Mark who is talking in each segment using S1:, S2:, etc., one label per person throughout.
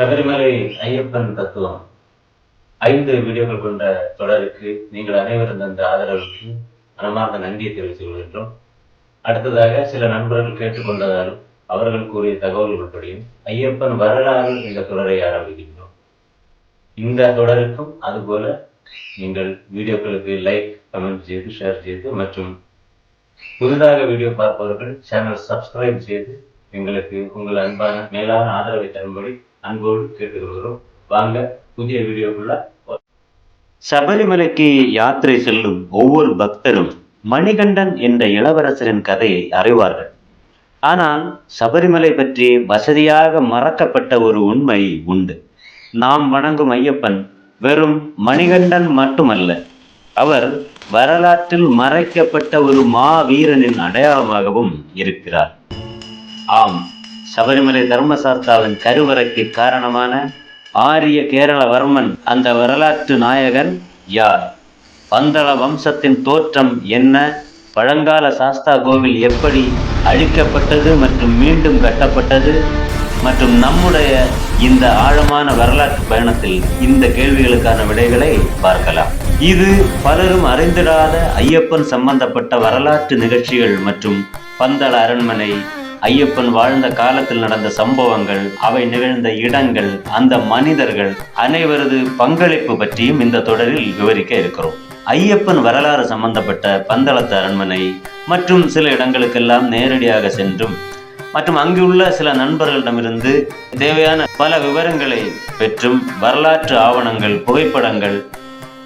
S1: சபரிமலை ஐயப்பன் தத்துவம். ஐந்து வீடியோக்கள் கொண்ட தொடருக்கு நீங்கள் அனைவரும் தந்த ஆதரவுக்கு மனமார்ந்த நன்றியை தெரிவித்துக் கொள்கின்றோம். அடுத்ததாக சில நண்பர்கள் கேட்டுக்கொண்டதாலும் அவர்கள் கூறிய தகவல்கள் படியும் ஐயப்பன் வரலாறு இந்த தொடரை ஆரம்பிக்கின்றோம். இந்த தொடருக்கும் அதுபோல நீங்கள் வீடியோக்களுக்கு லைக் கமெண்ட் செய்து ஷேர் செய்து மற்றும் புதிதாக வீடியோ பார்ப்பவர்கள் சேனல் சப்ஸ்கிரைப் செய்து எங்களுக்கு உங்கள் அன்பான மேலான ஆதரவை தரும்படி அன்போடு கேட்டுக்கொள்கிறோம் வாங்க புதிய வீடியோக்குள்ள
S2: சபரிமலைக்கு யாத்திரை செல்லும் ஒவ்வொரு பக்தரும் மணிகண்டன் என்ற இளவரசரின் கதையை அறிவார்கள். ஆனால் சபரிமலை பற்றி வசதியாக மறக்கப்பட்ட ஒரு உண்மை உண்டு. நாம் வணங்கும் ஐயப்பன் வெறும் மணிகண்டன் மட்டுமல்ல அவர் வரலாற்றில் மறைக்கப்பட்ட ஒரு மாவீரனின் அடையாளமாகவும் இருக்கிறார். ஆம் சபரிமலை தர்மசாஸ்தாவின் கருவறைக்கு காரணமான ஆரிய கேரளவர்மன் அந்த வரலாற்று நாயகன் யார்? பந்தள வம்சத்தின் தோற்றம் என்ன? பழங்கால சாஸ்தா கோவில் எப்படி அழிக்கப்பட்டது மற்றும் மீண்டும் கட்டப்பட்டது? மற்றும் நம்முடைய இந்த ஆழமான வரலாற்று பயணத்தில் இந்த கேள்விகளுக்கான விடைகளை பார்க்கலாம். இது பலரும் அறிந்திடாத ஐயப்பன் சம்பந்தப்பட்ட வரலாற்று நிகழ்ச்சிகள் மற்றும் பந்தள அரண்மனை ஐயப்பன் வாழ்ந்த காலத்தில் நடந்த சம்பவங்கள் அவை நிகழ்ந்த இடங்கள் அந்த மனிதர்கள் அனைவரது பங்களிப்பு பற்றியும் இந்த தொடரில் விவரிக்க இருக்கிறோம். ஐயப்பன் வரலாறு சம்பந்தப்பட்ட பந்தளத்து அரண்மனை மற்றும் சில இடங்களுக்கெல்லாம் நேரடியாக சென்றும் மற்றும் அங்குள்ள சில நண்பர்களிடமிருந்து தேவையான பல விவரங்களை பெற்றும் வரலாற்று ஆவணங்கள் புகைப்படங்கள்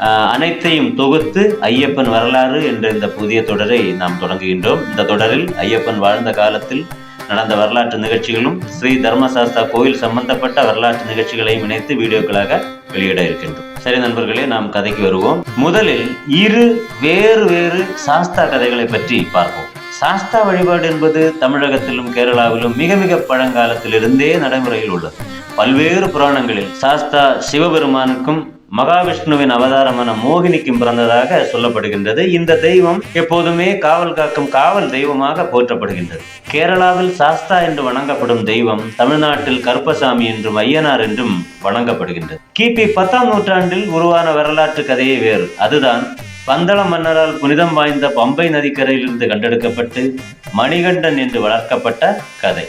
S2: ஆஹ், அனைத்தையும் தொகுத்து ஐயப்பன் வரலாறு என்ற இந்த புதிய தொடரை நாம் தொடங்குகின்றோம். இந்த தொடரில் ஐயப்பன் வாழ்ந்த காலத்தில் நடந்த வரலாற்று நிகழ்ச்சிகளும் ஸ்ரீ தர்மசாஸ்தா கோயில் சம்பந்தப்பட்ட வரலாற்று நிகழ்ச்சிகளையும் இணைத்து வீடியோக்களாக வெளியிட இருக்கின்றோம். சரி நண்பர்களே நாம் கதைக்கு வருவோம். முதலில் இரு வேறு வேறு சாஸ்தா கதைகளை பற்றி பார்ப்போம். சாஸ்தா வழிபாடு என்பது தமிழகத்திலும் கேரளாவிலும் மிக மிக பழங்காலத்திலிருந்தே நடைமுறையில் உள்ளது. பல்வேறு புராணங்களில் சாஸ்தா சிவபெருமானுக்கும் மகாவிஷ்ணுவின் அவதாரமான மோகினிக்கும் பிறந்ததாக சொல்லப்படுகின்றது. இந்த தெய்வம் எப்போதுமே காவல் காக்கும் காவல் தெய்வமாக போற்றப்படுகின்றது. கேரளாவில் சாஸ்தா என்று வணங்கப்படும் தெய்வம் தமிழ்நாட்டில் கருப்பசாமி என்றும் ஐயனார் என்றும் வணங்கப்படுகின்றது. கிபி பத்தாம் நூற்றாண்டில் உருவான வரலாற்று கதையே வேறு. அதுதான் பந்தள மன்னரால் புனிதம் வாய்ந்த பம்பை நதிக்கரையிலிருந்து கண்டெடுக்கப்பட்டு மணிகண்டன் என்று வளர்க்கப்பட்ட கதை.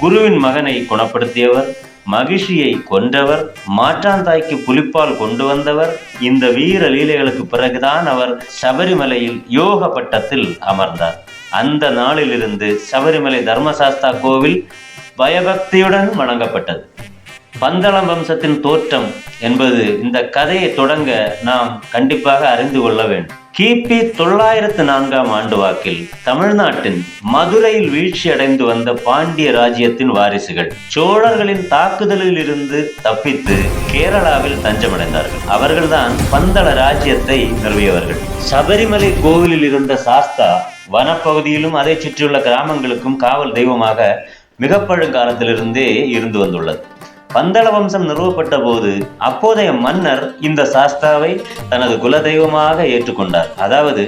S2: குருவின் மகனை குணப்படுத்தியவர் மகிழ்ச்சியை கொன்றவர் மாற்றாந்தாய்க்கு புலிப்பால் கொண்டு வந்தவர் இந்த வீர லீலைகளுக்கு பிறகுதான் அவர் சபரிமலையில் யோக பட்டத்தில் அமர்ந்தார். அந்த நாளிலிருந்து சபரிமலை தர்மசாஸ்தா கோவில் பயபக்தியுடன் வணங்கப்பட்டது. பந்தளம் வம்சத்தின் தோற்றம் என்பது இந்த கதையை தொடங்க நாம் கண்டிப்பாக அறிந்து கொள்ள வேண்டும். கிபி தொள்ளாயிரத்து நான்காம் ஆண்டு வாக்கில் தமிழ்நாட்டின் மதுரையில் வீழ்ச்சி அடைந்து வந்த பாண்டிய ராஜ்யத்தின் வாரிசுகள் சோழர்களின் தாக்குதலில் இருந்து தப்பித்து கேரளாவில் தஞ்சமடைந்தார்கள். அவர்கள்தான் பந்தள ராஜ்யத்தை நிறுவியவர்கள். சபரிமலை கோவிலில் இருந்த சாஸ்தா வனப்பகுதியிலும் அதை சுற்றியுள்ள கிராமங்களுக்கும் காவல் தெய்வமாக மிக பழங்காலத்திலிருந்தே இருந்து வந்துள்ளது. பந்தள வம்சம் நிறுவப்பட்ட போது அப்போதைய மன்னர் இந்த சாஸ்தாவை தனது குலதெய்வமாக ஏற்றுக்கொண்டார். அதாவது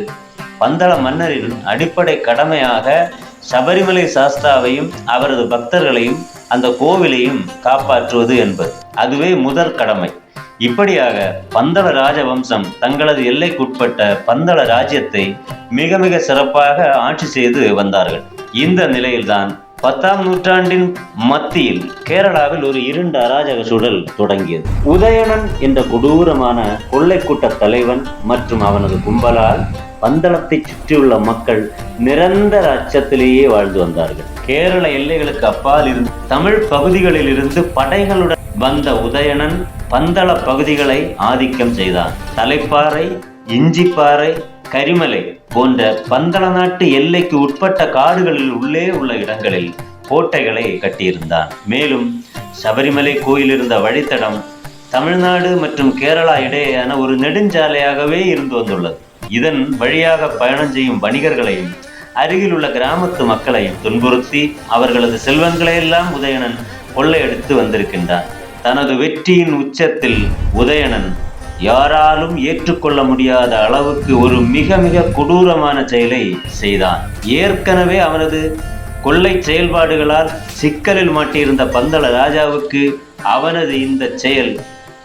S2: பந்தள மன்னரின் அடிப்படை கடமையாக சபரிமலை சாஸ்தாவையும் அவரது பக்தர்களையும் அந்த கோவிலையும் காப்பாற்றுவது என்பது. அதுவே முதற் கடமை. இப்படியாக பந்தள ராஜவம்சம் தங்களது எல்லைக்குட்பட்ட பந்தள ராஜ்யத்தை மிக மிக சிறப்பாக ஆட்சி செய்து வந்தார்கள். இந்த நிலையில்தான் பத்தாம் நூற்றாண்டின் மத்தியில் கேரளாவில் ஒரு இருண்ட அராஜக சூழல் தொடங்கியது. உதயணன் என்ற கொடூரமான கொள்ளை கூட்ட தலைவன் மற்றும் அவனது கும்பலால் பந்தளத்தை சுற்றியுள்ள மக்கள் நிரந்தர அச்சத்திலேயே வாழ்ந்து வந்தார்கள். கேரள எல்லைகளுக்கு அப்பால் இருந்து தமிழ் பகுதிகளில் இருந்து படைகளுடன் வந்த உதயணன் பந்தள பகுதிகளை ஆதிக்கம் செய்தான். தலைப்பாறை இஞ்சிப்பாறை கரிமலை போன்ற பந்தள நாட்டு எல்லைக்கு உட்பட்ட காடுகளில் உள்ளே உள்ள இடங்களில் கோட்டைகளை கட்டியிருந்தான். மேலும் சபரிமலை கோயில் இருந்த வழித்தடம் தமிழ்நாடு மற்றும் கேரளா இடையேயான ஒரு நெடுஞ்சாலையாகவே இருந்து வந்துள்ளது. இதன் வழியாக பயணம் செய்யும் வணிகர்களையும் அருகில் உள்ள கிராமத்து மக்களையும் துன்புறுத்தி அவர்களது செல்வங்களையெல்லாம் உதயணன் கொள்ளையடித்து வந்திருக்கின்றான். தனது வெற்றியின் உச்சத்தில் உதயணன் யாராலும் ஏற்றுக்கொள்ள முடியாத அளவுக்கு ஒரு மிக மிக கொடூரமான செயலை செய்தான். ஏற்கனவே அவனது கொள்ளை செயல்பாடுகளால் சிக்கலில் மாட்டியிருந்த பந்தள ராஜாவுக்கு அவனது இந்த செயல்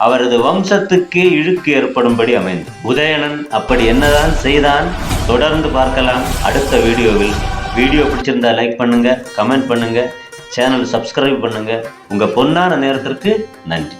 S2: அவரது வம்சத்துக்கே இழுக்கு ஏற்படும்படி அமைந்தது. உதயணன் அப்படி என்னதான் செய்தான் தொடர்ந்து பார்க்கலாம். அடுத்த வீடியோவில். வீடியோ பிடிச்சிருந்தா லைக் பண்ணுங்க கமெண்ட் பண்ணுங்க சேனல் சப்ஸ்கிரைப் பண்ணுங்க. உங்க பொன்னான நேரத்திற்கு நன்றி.